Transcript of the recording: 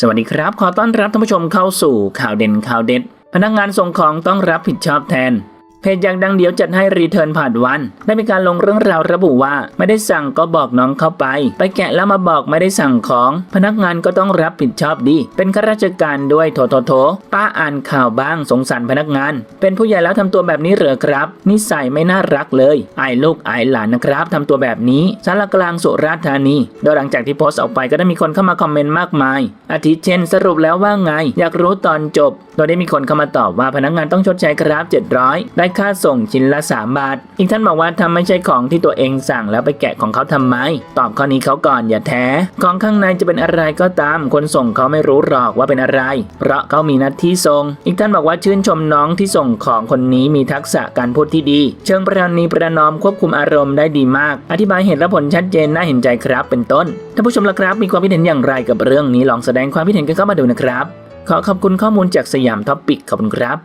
สวัสดีครับ ขอต้อนรับท่านผู้ชมเข้าสู่ข่าวเด่นข่าวเด็ด พนักงานส่งของต้องรับผิดชอบแทน จอยากดังเดี๋ยวจัดให้รีเทิร์นผ่านวัน ได้มีการลงเรื่องราวระบุว่า ไม่ได้สั่งก็บอกน้องเข้าไป ไปแกะแล้วมาบอกไม่ได้สั่งของ พนักงานก็ต้องรับผิดชอบดี เป็นข้าราชการด้วยโถโถโถป้าอ่านข่าวบ้างสงสารพนักงาน เป็นผู้ใหญ่แล้วทำตัวแบบนี้เหรอครับ นิสัยไม่น่ารักเลยไอายลูกไอายหลานนะครับทำตัวแบบนี้สารกลางสุราษฎร์ธานี โดยหลังจากที่โพสต์ออกไปก็ได้มีคนเข้ามาคอมเมนต์มากมาย อาทิเช่นสรุปแล้วว่าไง อยากรู้ตอนจบ โดยได้มีคนเข้ามาตอบว่าพนักงานต้องชดใช้ครับ700ได้ค่าส่งชิ้นละ 3 บาท อีกท่านบอกว่าทำไม่ใช่ของที่ตัวเองสั่งแล้วไปแกะของเขาทำไม ตอบข้อนี้เขาก่อนอย่าแท้ ของข้างในจะเป็นอะไรก็ตาม คนส่งเขาไม่รู้หรอกว่าเป็นอะไร เพราะเขามีหน้าที่ส่ง อีกท่านบอกว่าชื่นชมน้องที่ส่งของคนนี้มีทักษะการพูดที่ดี เชิงประนีประนอมควบคุมอารมณ์ได้ดีมาก อธิบายเหตุและผลชัดเจนน่าเห็นใจครับ เป็นต้นท่านผู้ชมละครับ มีความคิดเห็นอย่างไรกับเรื่องนี้ลองแสดงความคิดเห็นกันเข้ามาดูนะครับ ขอขอบคุณข้อมูลจากสยามท็อปปิกขอบคุณครับ